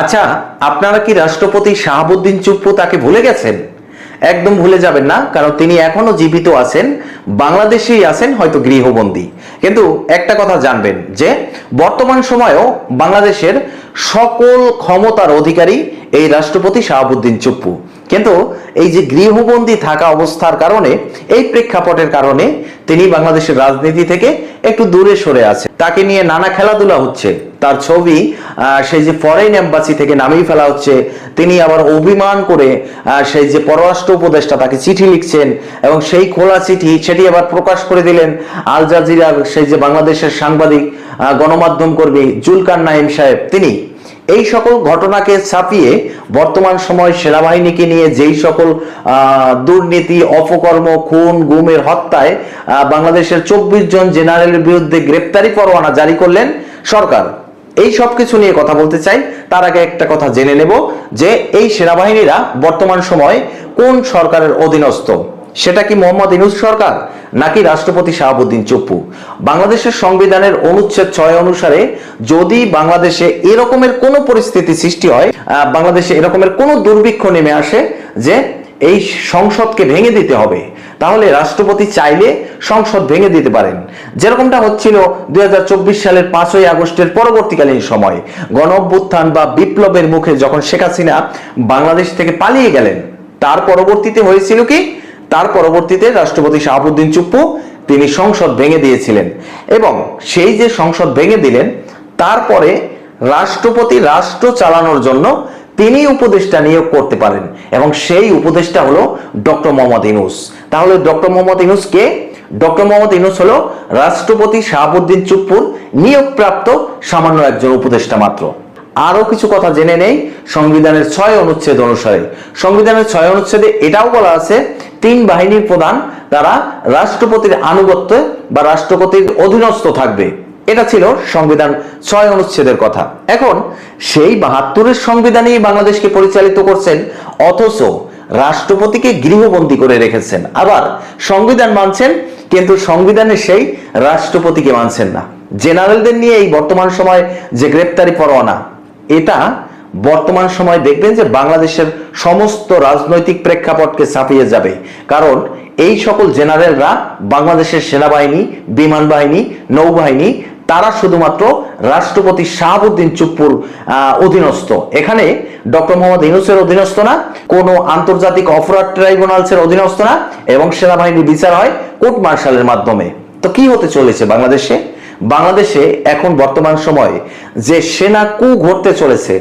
আচ্ছা আপনারা কি রাষ্ট্রপতি শাহাবুদ্দিন চুপ্পু তাকে ভুলে গেছেন? একদম ভুলে যাবেন না, কারণ তিনি এখনও জীবিত আছেন, বাংলাদেশেই আছেন হয়তো গৃহবন্দী। কিন্তু একটা কথা জানবেন, যে বর্তমান সময়েও বাংলাদেশের সকল ক্ষমতার অধিকারী এই রাষ্ট্রপতি শাহাবুদ্দিন চুপ্পু। কিন্তু এই যে গৃহবন্দী থাকা অবস্থার কারণে, এই প্রেক্ষাপটের কারণে তিনি বাংলাদেশের রাজনীতি থেকে একটু দূরে সরে আছে তাকে নিয়ে নানা খেলাধুলা হচ্ছে। তার ছবি সেই যে ফরেন এম্বাসি থেকে নামিয়ে ফেলা হচ্ছে, তিনি আবার অভিমান করে সেই যে পররাষ্ট্র উপদেষ্টা তাকে চিঠি লিখছেন এবং সেই খোলা চিঠি সেটি আবার প্রকাশ করে দিলেন আল জাজিরার সেই যে বাংলাদেশের সাংবাদিক গণমাধ্যম কর্মী জুলকার নাইম সাহেব। তিনি, এই সকল ঘটনাকে ছাপিয়ে বর্তমান সময় সেনাবাহিনীকে নিয়ে যেই সকল দুর্নীতি, অপকর্ম, খুন, গুমের হত্যায় বাংলাদেশের চব্বিশ জন জেনারেলের বিরুদ্ধে গ্রেপ্তারি পরোয়ানা জারি করলেন সরকার। এই সব কিছু নিয়ে কথা বলতে চাই, তার আগে একটা কথা জেনে নেব যে এই সেনাবাহিনীরা বর্তমান সময় কোন সরকারের অধীনস্থ? সেটা কি মোহাম্মদ ইনুস সরকার নাকি রাষ্ট্রপতি শাহাবুদ্দিন চুপ্পু? বাংলাদেশের সংবিধানের অনুচ্ছেদ ছয় অনুসারে যদি বাংলাদেশে এরকমের কোনো পরিস্থিতি সৃষ্টি হয় বাংলাদেশে এরকমের কোনো দুর্ভিক্ষ নেমে আসে যে এই সংসদকে ভেঙে দিতে হবে। তাহলে রাষ্ট্রপতি চাইলে সংসদ ভেঙে দিতে পারেন। যেরকমটা হচ্ছিল দুই হাজার চব্বিশ সালের পাঁচই আগস্টের পরবর্তীকালীন সময়। গণ বা বিপ্লবের মুখে যখন শেখ হাসিনা বাংলাদেশ থেকে পালিয়ে গেলেন, তার পরবর্তীতে হয়েছিল কি? তার পরবর্তীতে রাষ্ট্রপতি শাহাবুদ্দিন চুপ্পু তিনি সংসদ ভেঙে দিয়েছিলেন এবং সেই যে সংসদ ভেঙে দিলেন, তারপরে রাষ্ট্রপতি রাষ্ট্র চালানোর জন্য তিনি উপদেষ্টা নিয়োগ করতে পারেন এবং সেই উপদেষ্টা হলো ডক্টর মোহাম্মদ ইনুস তাহলে ডক্টর মোহাম্মদ ইনুস কে? ডক্টর মোহাম্মদ ইনুস হলো রাষ্ট্রপতি শাহাবুদ্দিন চুপ্পুর, নিয়োগপ্রাপ্ত সামান্য একজন উপদেষ্টা মাত্র। আরও কিছু কথা জেনে নেই, সংবিধানের ছয় অনুচ্ছেদ অনুসারে। সংবিধানের ছয় অনুচ্ছেদে এটাও বলা আছে, তিন বাহিনীর প্রধান তারা রাষ্ট্রপতির আনুগত্যে বা রাষ্ট্রপতির অধীনস্থ থাকবে। এটা ছিল সংবিধান ছয় অনুচ্ছেদের কথা। এখন সেই বাহাত্তরের সংবিধানেই বাংলাদেশকে পরিচালিত করছেন, অথচ রাষ্ট্রপতিকে গৃহবন্দী করে রেখেছেন। আবার সংবিধান মানছেন, কিন্তু সংবিধানে সেই রাষ্ট্রপতিকে মানছেন না। জেনারেলদের নিয়ে এই বর্তমান সময় যে গ্রেপ্তারি পরোয়ানা, এটা বর্তমান সময় দেখবেন যে বাংলাদেশের সমস্ত রাজনৈতিক প্রেক্ষাপটকে ছাপিয়ে যাবে। কারণ এই সকল জেনারেলরা বাংলাদেশের সেনাবাহিনী, বিমান বাহিনী, নৌবাহিনী তারা শুধুমাত্র রাষ্ট্রপতি শাহাবুদ্দিন চুপ্পুর অধীনস্থ। এখানে ডক্টর মোহাম্মদ ইউনুসের অধীনস্থ না, কোনো আন্তর্জাতিক অপরাধ ট্রাইব্যুনালসের অধীনস্থ না, এবং সেনাবাহিনীর বিচার হয় কোর্ট মার্শালের মাধ্যমে। তো কি হতে চলেছে বাংলাদেশে? বাংলাদেশে এখন বর্তমান সময়ে যে সেনা কু ঘটতে চলেছে